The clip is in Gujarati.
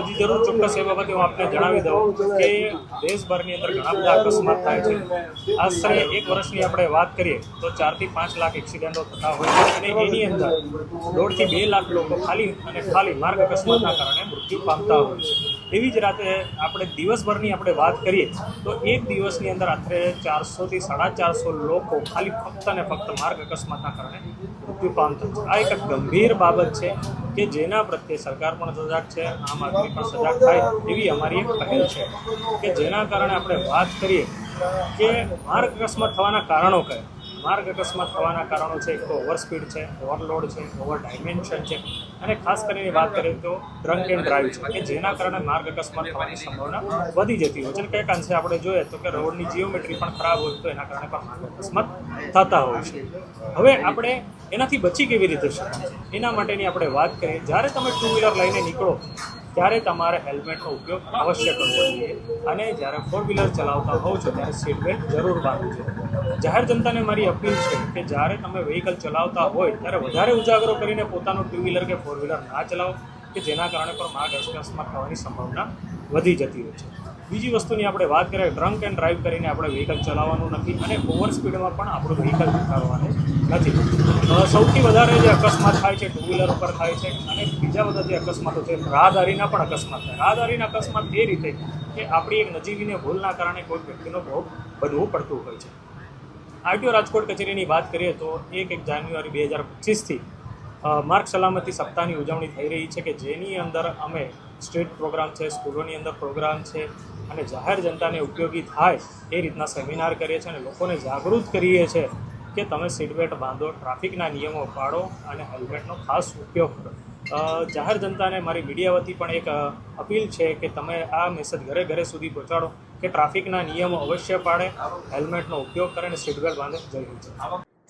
હજી જરૂર ચોક્કસ એ બાબતે હું આપને જણાવી દઉં કે દેશભરની અંદર ઘણા બધા અકસ્માત થાય છે. આશરે એક વર્ષની આપણે વાત કરીએ તો ચારથી પાંચ લાખ એક્સિડન્ટો થતા હોય છે અને એની અંદર દોઢથી બે લાખ લોકો ખાલી અને ખાલી માર્ગ અકસ્માતના કારણે મૃત્યુ પામતા હોય છે. એવી જ રાતે આપણે દિવસભરની આપણે વાત કરીએ તો એક દિવસની અંદર આશરે ચારસોથી સાડા ચારસો લોકો ખાલી ફક્ત અને ફક્ત માર્ગ અકસ્માતના કારણે મૃત્યુ પામતા છે. આ એક ગંભીર બાબત છે. કે જેના પ્રત્યે સરકાર પણ સજાગ છે, આમ આદમી પણ સજાગ થાય એવી અમારી એક પહેલ છે. કે જેના કારણે આપણે વાત કરીએ કે માર્ગ અકસ્માત થવાના કારણો કયા? માર્ગ અકસ્માત થવાના કારણો છે, એક તો ઓવર સ્પીડ છે ઓવરલોડ છે ઓવર ડાયમેન્શન છે અને ખાસ કરીને વાત કરીએ તો ડ્રંક એન્ડ ડ્રાઈવ છે, કે જેના કારણે માર્ગ અકસ્માત થવાની સંભાવના વધી જતી હોય છે. અને કંઈક અંશે આપણે જોઈએ તો કે રોડની જીઓમેટ્રી પણ ખરાબ હોય તો એના કારણે પણ માર્ગ અકસ્માત થતા હોય છે. હવે આપણે એનાથી બચી કેવી રીતે શકીએ? એના માટેની આપણે વાત કરીએ. જ્યારે તમે ટુ વ્હીલર લઈને નીકળો ત્યારે તમારે હેલ્મેટનો ઉપયોગ અવશ્ય કરવો જોઈએ અને જ્યારે ફોર વ્હીલર ચલાવતા હોવ છો, ત્યારે સીટ બેલ્ટ જરૂર બાંધવું જોઈએ. જાહેર જનતાને મારી અપીલ છે કે જ્યારે તમે વ્હીકલ ચલાવતા હોય, ત્યારે વધારે ઉજાગરો કરીને પોતાનું ટુ વ્હીલર કે ફોર વ્હીલર ના ચલાવો, કે જેના કારણે પણ માર્ગ અકસ્માત થવાની સંભાવના વધી જતી હોય છે. બીજી વસ્તુની આપણે વાત કરીએ ડ્રંક એન્ડ ડ્રાઈવ કરીને આપણે વ્હીકલ ચલાવવાનું નથી અને ઓવર સ્પીડમાં પણ આપણું વ્હીકલ ચલાવવાનું નથી. સૌથી વધારે જે અકસ્માત થાય છે ટુ વ્હીલર ઉપર થાય છે અને બીજા બધા જે અકસ્માતો છે, રાહદારીના પણ અકસ્માત થાય. રાહદારીના અકસ્માત એ રીતે કે આપણી એક નજીવીને ભૂલના કારણે કોઈ વ્યક્તિનો ભોગ બનવું પડતું હોય છે. આરટીઓ રાજકોટ કચેરીની વાત કરીએ તો એક એક જાન્યુઆરી બે હજાર પચીસથી માર્ગ સલામતી સપ્તાહની ઉજવણી થઈ રહી છે કે જેની અંદર અમે સ્ટ્રીટ પ્રોગ્રામ છે, સ્કૂલોની અંદર પ્રોગ્રામ છે અને જાહેર જનતાને ઉપયોગી થાય એ રીતના સેમિનાર કરીએ છીએ અને લોકોને જાગૃત કરીએ છીએ કે તમે સીટ બેલ્ટ બાંધો, ટ્રાફિકના નિયમો પાળો અને હેલ્મેટનો ખાસ ઉપયોગ કરો. જાહેર જનતાને મારી મીડિયા વતી પણ એક અપીલ છે કે તમે આ મેસેજ ઘરે ઘરે સુધી પહોંચાડો કે ટ્રાફિકના નિયમો અવશ્ય પાડે હેલ્મેટનો ઉપયોગ કરે અને સીટબેલ્ટ બાંધે. જરૂરી છે